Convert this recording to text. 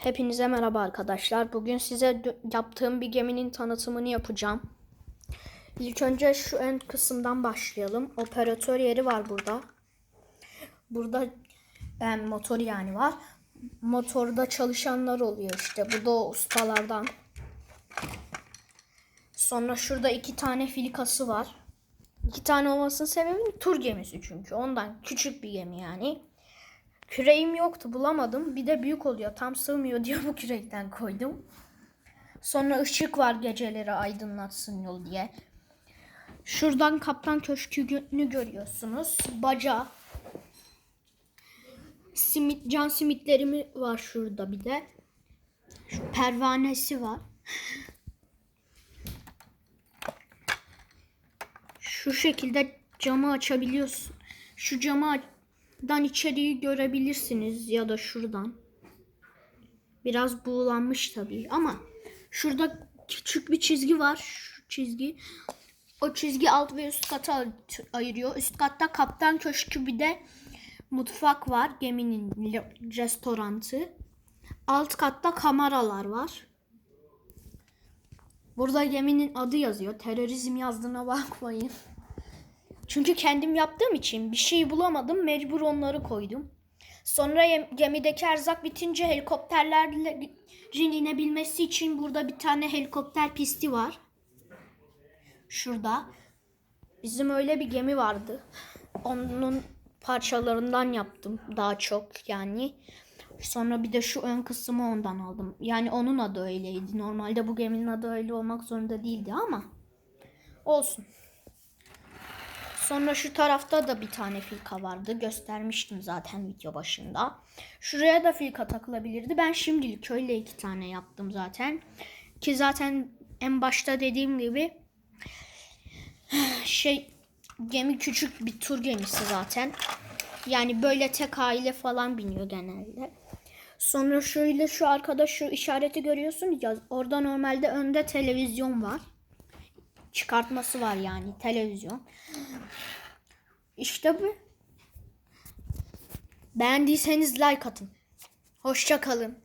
Hepinize merhaba arkadaşlar. Bugün size yaptığım bir geminin tanıtımını yapacağım. İlk önce şu ön kısımdan başlayalım. Operatör yeri var burada. Burada e, motor yani var. Motorda çalışanlar oluyor işte. Bu da ustalardan. Sonra şurada iki tane filikası var. İki tane olmasının sebebi tur gemisi çünkü. Ondan küçük bir gemi yani. Küreğim yoktu bulamadım. Bir de büyük oluyor. Tam sığmıyor diye bu kürekten koydum. Sonra ışık var geceleri aydınlatsın yol diye. Şuradan kaptan köşkünü görüyorsunuz. Baca. Simit, can simitlerimi var şurada bir de. Şu pervanesi var. Şu şekilde camı açabiliyorsun. Şu camı dan içeriği görebilirsiniz ya da şuradan. Biraz buğulanmış tabii ama şurada küçük bir çizgi var. Şu çizgi. O çizgi alt ve üst kata ay- ayırıyor. Üst katta kaptan köşkü bir de mutfak var. Geminin restorantı. Alt katta kameralar var. Burada geminin adı yazıyor. Terörizm yazdığına bakmayın. Çünkü kendim yaptığım için bir şey bulamadım. Mecbur onları koydum. Sonra gemideki erzak bitince helikopterlerin inebilmesi için burada bir tane helikopter pisti var. Şurada. Bizim öyle bir gemi vardı. Onun parçalarından yaptım daha çok yani. Sonra bir de şu ön kısmı ondan aldım. Yani onun adı öyleydi. Normalde bu geminin adı öyle olmak zorunda değildi ama olsun. Sonra şu tarafta da bir tane filka vardı. Göstermiştim zaten video başında. Şuraya da filka takılabilirdi. Ben şimdilik öyle iki tane yaptım zaten. Ki zaten en başta dediğim gibi şey gemi küçük bir tur gemisi zaten. Yani böyle tek aile falan biniyor genelde. Sonra şöyle şu arkada şu işareti görüyorsunuz ya. Orada normalde önde televizyon var. Çıkartması var yani televizyon. İşte bu. Beğendiyseniz like atın. Hoşça kalın.